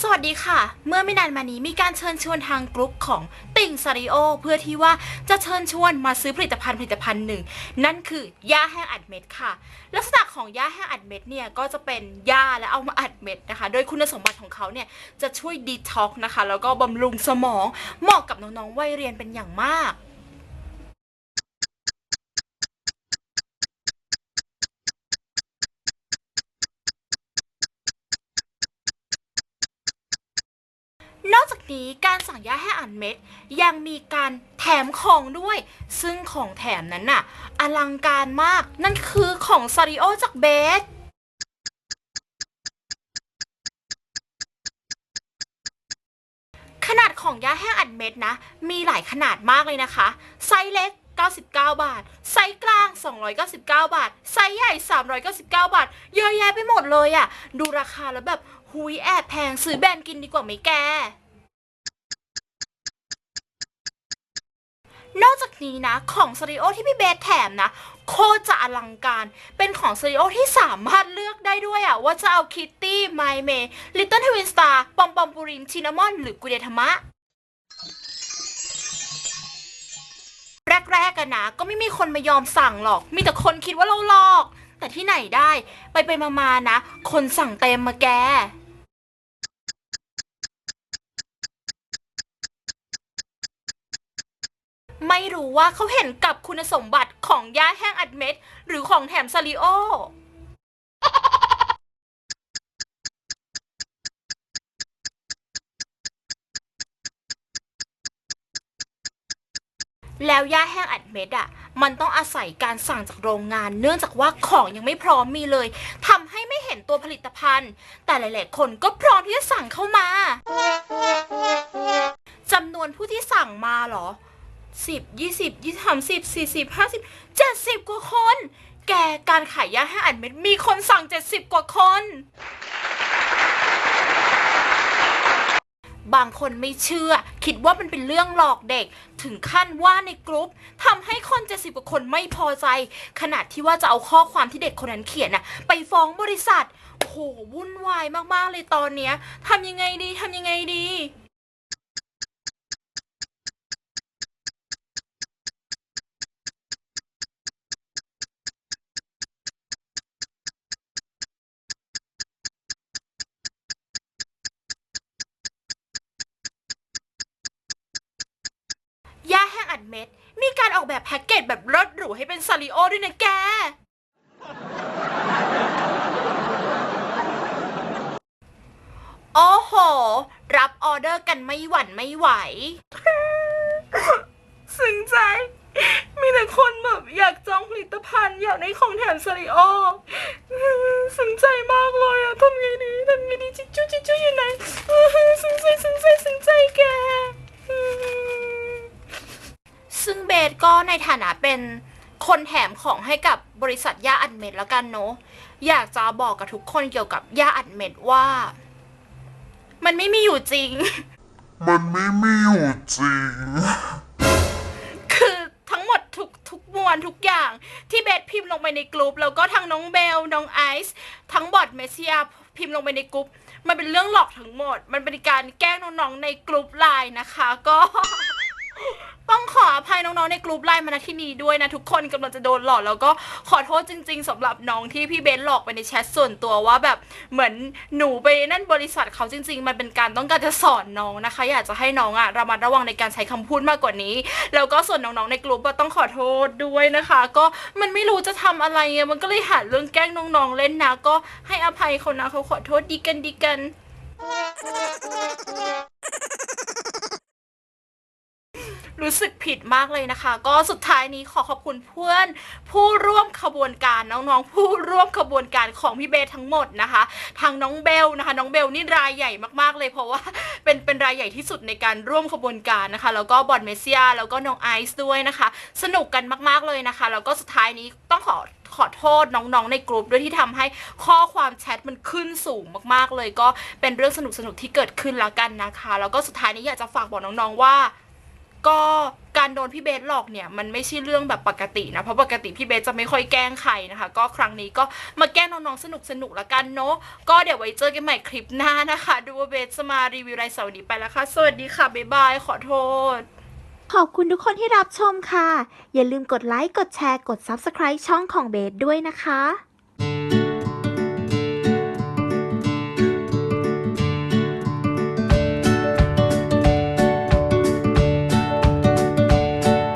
สวัสดีค่ะ เมื่อไม่นานมานี้มีการเชิญชวนทางกลุ่มของติ่งซาริโอ เพื่อที่ว่าจะเชิญชวนมาซื้อผลิตภัณฑ์ผลิตภัณฑ์หนึ่ง นั่นคือยาแห้งอัดเม็ดค่ะ ลักษณะของยาแห้งอัดเม็ดเนี่ยก็จะเป็นยาและเอามาอัดเม็ดนะคะ โดยคุณสมบัติของเขาเนี่ยจะช่วยดีท็อกซ์นะคะ แล้วก็บำรุงสมองเหมาะกับน้องๆวัยเรียนเป็นอย่างมาก อกจากนี้การสั่งยาแห้อัดเม็ด ยังมีการแถมของด้วย ซึ่งของแถมนั้นน่ะ อลังการมากนั่นคือของซาริโอจากเบสขนาดของยาแห้งอัดเม็ดนะ มีหลายขนาดมากเลยนะคะ ไซส์เล็ก 99 บาท ไซส์กลาง 299 บาท ไซส์ใหญ่ 399 บาท เยอะแยะไปหมดเลยอะ่ะ ดูราคาแล้วแบบ หุยแอบแพงซื้อแบรนด์กินดีกว่าไหมแก นอกจากนี้นะของสตูดิโอที่พี่เบสแถมนะ โคตรจะอลังการ เป็นของสตูดิโอที่สามารถเลือกได้ด้วยอะว่าจะเอาคิตตี้ไมเมลิตเติ้ลทวินสตาร์ปอมปอมปูรินชินามอน หรือกุเดธรรมะแรกๆกันนะ ก็ไม่มีคนมายอมสั่งหรอก มีแต่คนคิดว่าเราหลอก แต่ที่ไหนได้ ไปไปมาๆนะ คนสั่งเต็มมาแก ไม่รู้ว่าเขาเห็นกับคุณสมบัติของยาแห้งอัดเม็ด หรือของแถมซาริโอ แล้วยาแห้งอัดเม็ดอะ มันต้องอาศัยการสั่งจากโรงงาน เนื่องจากว่าของยังไม่พร้อมมีเลยทำให้ไม่เห็นตัวผลิตภัณฑ์ แต่หลาย ๆ คนก็พร้อมที่จะสั่งเข้ามาจำนวนผู้ที่สั่งมาเหรอ สิบยี่สิบยี่สามสิบสี่สิบห้าสิบเจ็ดสิบกว่าคน แกการขายยาให้อัดเม็ดมีคนสั่งเจ็ดสิบกว่าคน บางคนไม่เชื่อ คิดว่ามันเป็นเรื่องหลอกเด็ก ถึงขั้นว่าในกรุ๊ปทำให้คนเจ็ดสิบกว่าคนไม่พอใจ ขนาดที่ว่าจะเอาข้อความที่เด็กคนนั้นเขียนน่ะ ไปฟ้องบริษัท โอ้โหวุ่นวายมากๆเลยตอนเนี้ยทำยังไงดีทำยังไงดี อัดเม็ด มีการออกแบบแพ็กเกจแบบรถหรูให้เป็นซาริโอด้วยนะแก โอ้โห รับออเดอร์กันไม่หวั่นไม่ไหว ซึ้งใจ มีแต่คนแบบอยากจองผลิตภัณฑ์อยากได้ของแถมซาริโอ ซึ้งใจมากเลยอะทำไงดีทำไงดี จิจูจิจูอยู่ไหนซึ้งใจซึ้งใจซึ้งใจแก ซึ่งเบสก็ในฐานะเป็นคนแถมของให้กับบริษัทยาอัดเม็ดแล้วกันเนาะอยากจะบอกกับทุกคนเกี่ยวกับยาอัดเม็ดว่า มันไม่มีอยู่จริง มันไม่มีอยู่จริง คือทั้งหมดทุกทุกมวลทุกอย่างที่เบสพิมพ์ลงไปในกลุ่มแล้วก็ทั้งน้องเบลน้องไอซ์ทั้งบอดเมเซียพิมพ์ลงไปในกลุ่มมันเป็นเรื่องหลอกทั้งหมด มันเป็นการแกล้งน้องๆในกลุ่มไลน์นะคะ ก็ ต้อภัยน้องๆในกลุ่มไลน์มาณที่นี้ด้วยนะทุกคนกำลังจะโดนหลอกแล้วก็ขอโทษจริง ๆสำหรับน้องที่พี่เบนหลอกไปในแชทส่วนตัวว่าแบบเหมือนหนูไปนั่นบริษัทเขาจริง ๆ มันเป็นการต้องการจะสอนน้องนะคะ อยากจะให้น้องอะระมัดระวังในการใช้คำพูดมากกว่านี้ แล้วก็ส่วนน้องๆในกลุ่มก็ต้องขอโทษด้วยนะคะ ก็มันไม่รู้จะทำอะไรมันก็เลยหาเรื่องแกล้งน้องๆเล่นนะก็ให้อภัยเขานะเขาขอโทษดีกันดีกัน รู้สึกผิดมากเลยนะคะ ก็สุดท้ายนี้ขอขอบคุณเพื่อนผู้ร่วมขบวนการน้องๆ ผู้ร่วมขบวนการของพี่เบสทั้งหมดนะคะทางน้องเบลนะคะน้องเบลนี่รายใหญ่มากๆเลย เพราะว่าเป็นเป็นรายใหญ่ที่สุดในการร่วมขบวนการนะคะ แล้วก็บอดเมเซียแล้วก็น้องไอซ์ด้วยนะคะ สนุกกันมากๆเลยนะคะแล้วก็สุดท้ายนี้ต้องขอขอโทษน้องๆในกลุ่มด้วยที่ทำให้ข้อความแชทมันขึ้นสูงมากๆเลย ก็เป็นเรื่องสนุกๆที่เกิดขึ้นแล้วกันนะคะ แล้วก็สุดท้ายนี้อยากจะฝากบอกน้องๆว่า ก็การโดนพี่เบสหลอกเนี่ยมันไม่ใช่เรื่องแบบปกตินะ เพราะปกติพี่เบสจะไม่ค่อยแกล้งใครนะคะ ก็ครั้งนี้ก็มาแกล้งน้องๆสนุกสนุกๆละกันเนาะก็เดี๋ยวไว้เจอกันใหม่คลิปหน้านะคะ ดูว่าเบสจะมารีวิวอะไรเสาร์นี้ไปแล้วค่ะ สวัสดีค่ะ บ๊ายบาย ขอโทษ ขอบคุณทุกคนที่รับชมค่ะ อย่าลืมกดไลค์กดแชร์กด Subscribe ช่องของเบสด้วยนะคะ